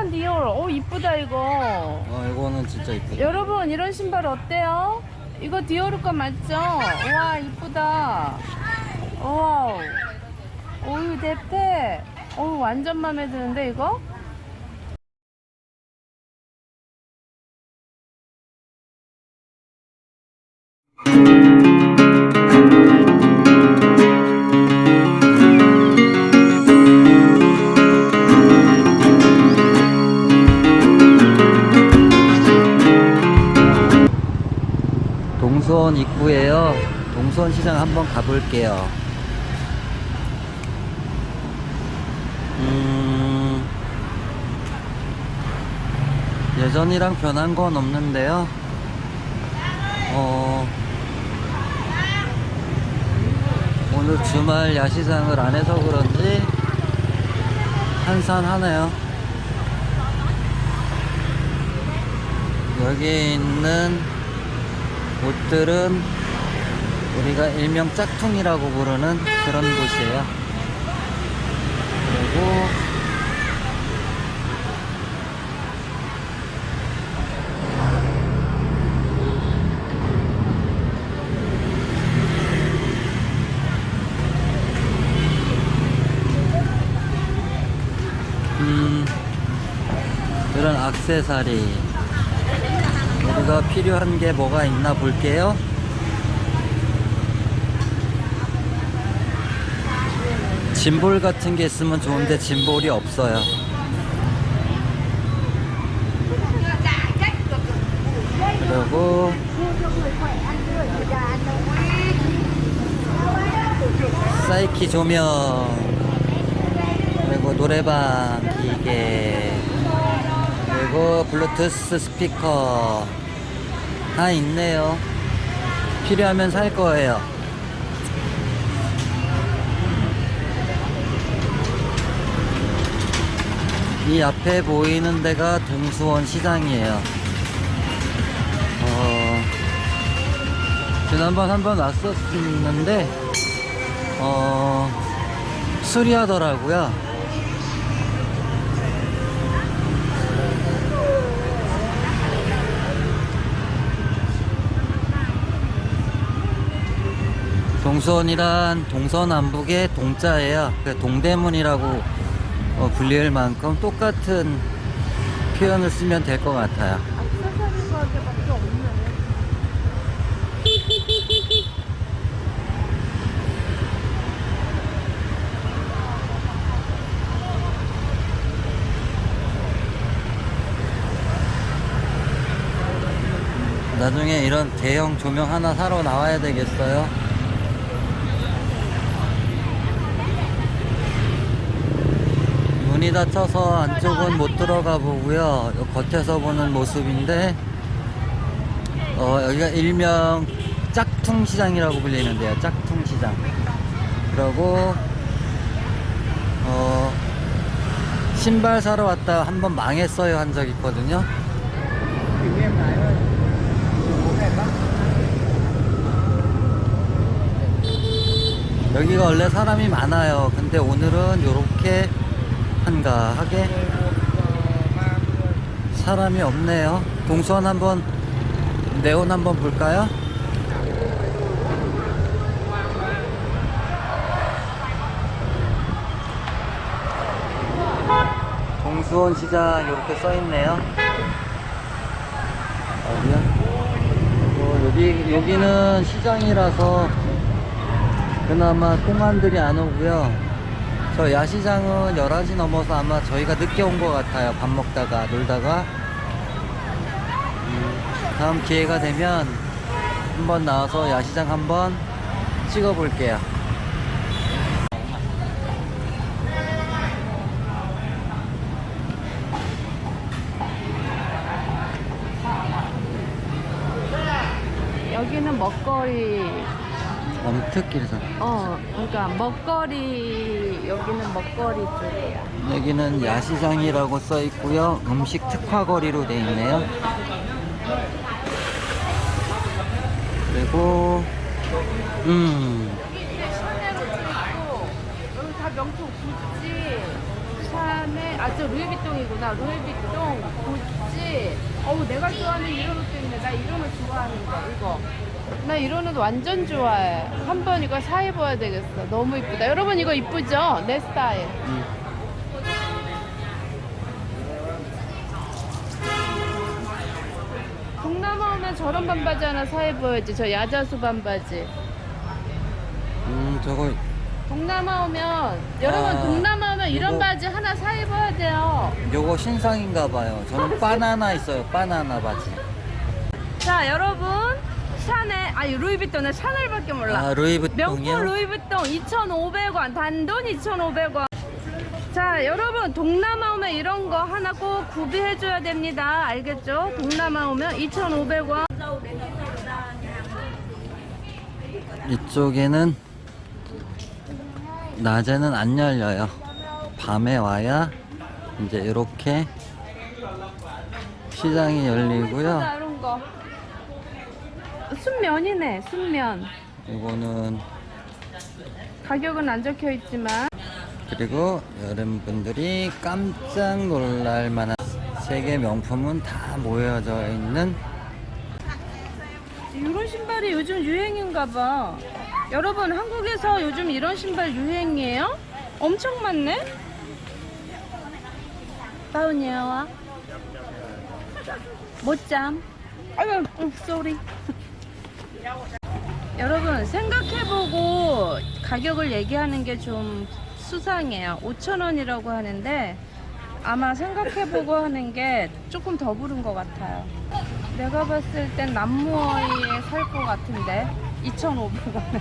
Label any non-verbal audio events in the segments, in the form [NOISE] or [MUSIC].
크리스찬 디올. 오, 이쁘다, 이거. 어 이거는 진짜 이쁘다 여러분, 이런 신발 어때요? 이거 디올 거 맞죠? 와, 이쁘다. 와우. 오유, 대패. 오, 완전 마음에 드는데, 이거? 동선 입구에요. 동선 시장 한번 가볼게요. 음 예전이랑 변한 건 없는데요. 어 오늘 주말 야시장을 안 해서 그런지 한산하네요. 여기 있는 옷들은 우리가 일명 짝퉁이라고 부르는 그런 곳이에요. 그리고 음, 이런 악세사리 우리가 필요한 게 뭐가 있나 볼게요. 짐볼 같은 게 있으면 좋은데 짐볼이 없어요. 그리고 사이키 조명 그리고 노래방 기계 그리고 블루투스 스피커 다 있네요. 필요하면 살 거예요. 이 앞에 보이는 데가 동수원 시장이에요. 어, 지난번 한번 왔었는데, 어, 수리하더라고요. 동선이란 동서남북의 동자예요. 그 동대문이라고 어, 불릴 만큼 똑같은 표현을 쓰면 될 것 같아요. 나중에 이런 대형 조명 하나 사러 나와야 되겠어요. 문이 닫혀서 안쪽은 못 들어가 보고요. 겉에서 보는 모습인데, 어, 여기가 일명 짝퉁 시장이라고 불리는데요. 짝퉁 시장. 그리고, 어, 신발 사러 왔다 한 번 망했어요 한 적 있거든요. 여기가 원래 사람이 많아요. 근데 오늘은 요렇게 한가하게 사람이 없네요. 동선 한번 네온 한번 볼까요? 동수원 시장 이렇게 써 있네요. 어디야? 어, 여기 여기는 시장이라서 그나마 공안들이 안 오고요. 저 야시장은 11시 넘어서 아마 저희가 늦게 온 것 같아요. 밥 먹다가 놀다가. 음, 다음 기회가 되면 한번 나와서 야시장 한번 찍어 볼게요. 여기는 먹거리. 엄특길선. 어, 그러니까 먹거리. 여기는 먹거리 쪽이야. 여기는 야시장이라고 써 있고요. 음식 특화거리로 돼 있네요. 그리고 음 여기 샤넬도 있고, 여기 다 명품 구찌, 샤, 샤넬, 아, 저 루이비통이구나. 루이비통, 구찌. 어우, 내가 좋아하는 이런 옷도 있네. 나 이런 옷 좋아하는 거, 이거. 나 이런 옷 완전 좋아해. 한 번 이거 사 입어야 되겠어. 너무 이쁘다. 여러분, 이거 이쁘죠? 내 스타일. 음. 동남아 오면 저런 반바지 하나 사 입어야지. 저 야자수 반바지. 음, 저거 동남아 오면, 여러분, 아, 동남아 오면 이런 이거- 바지 하나 사 입어야 돼요. 요거 신상인가 봐요. 저는 바나나 있어요. 바나나 바지. 자, 여러분. 샤넬, 아니, 루이비통은 샤넬밖에 몰라. 아, 루이비통이요? 명품 루이비통 2,500원, 단돈 2,500원. 자, 여러분, 동남아 오면 이런 거 하나 꼭 구비해줘야 됩니다. 알겠죠? 동남아 오면 2,500원. 이쪽에는 낮에는 안 열려요. 밤에 와야 이제 이렇게 시장이 열리고요. 이런 거. 순면이네, 순면. 이거는 가격은 안 적혀 있지만. 그리고 여러분들이 깜짝 놀랄 만한 세계 명품은 다 모여져 있는 이런 신발이 요즘 유행인가 봐. 여러분, 한국에서 요즘 이런 신발 유행이에요? 엄청 많네? 다운이야와 못잠. 아유, 응, 쏘리. 여러분, 생각해보고 가격을 얘기하는 게 좀 수상해요. 5,000원이라고 하는데 아마 생각해보고 하는 게 조금 더 부른 것 같아요. 내가 봤을 땐 남무어이에 살 것 같은데 2,500원에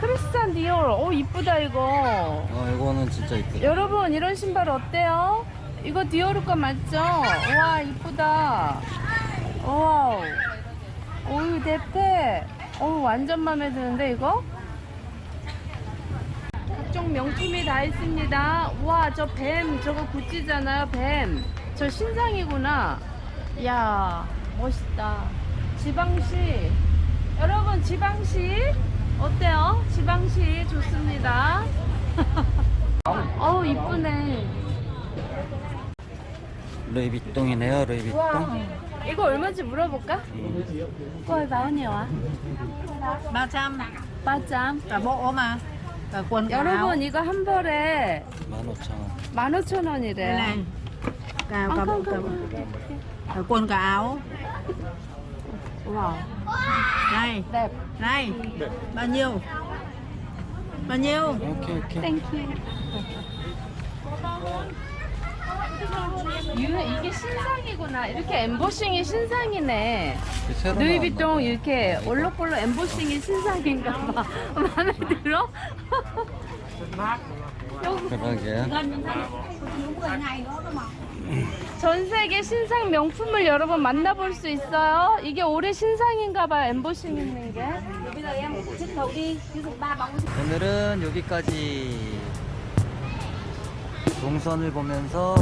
크리스찬 디올 오 이쁘다 이거 어 이거는 진짜 이쁘다. 여러분 이런 신발 어때요? 이거 디오르 거 맞죠? 와 이쁘다 와우. 오유 대패. 오 완전 마음에 드는데 이거? 각종 명품이 다 있습니다. 와 저 뱀 저거 구찌잖아요 뱀 저 신상이구나. 이야 멋있다. 지방시 여러분 지방시 어때요? 지방시 좋습니다. [LAUGHS] 어우 이쁘네. 루이비통이네요, 루이비통. 와 이거 얼마인지 물어볼까? coi báo nhiều á 300 300 cả bộ mà cả quần cả áo 여러분 이거 한 벌에 15,000원. 15,000원이래요 đây này cả cả 아, bộ cả, không, cả quần cả áo wow này đẹp này bao nhiêu bao nhiêu 오케이, 오케이. 땡큐 유 이게 신상이구나 이렇게 엠보싱이 신상이네 새로 루이비통 이렇게 올록볼록 엠보싱이 신상인가 봐 [LAUGHS] 마음에 들어? 여기 그러게요. [LAUGHS] 전 세계 신상 명품을 여러분 만나볼 수 있어요. 이게 올해 신상인가 봐요. 엠보싱 있는 게. 오늘은 여기까지 동선을 보면서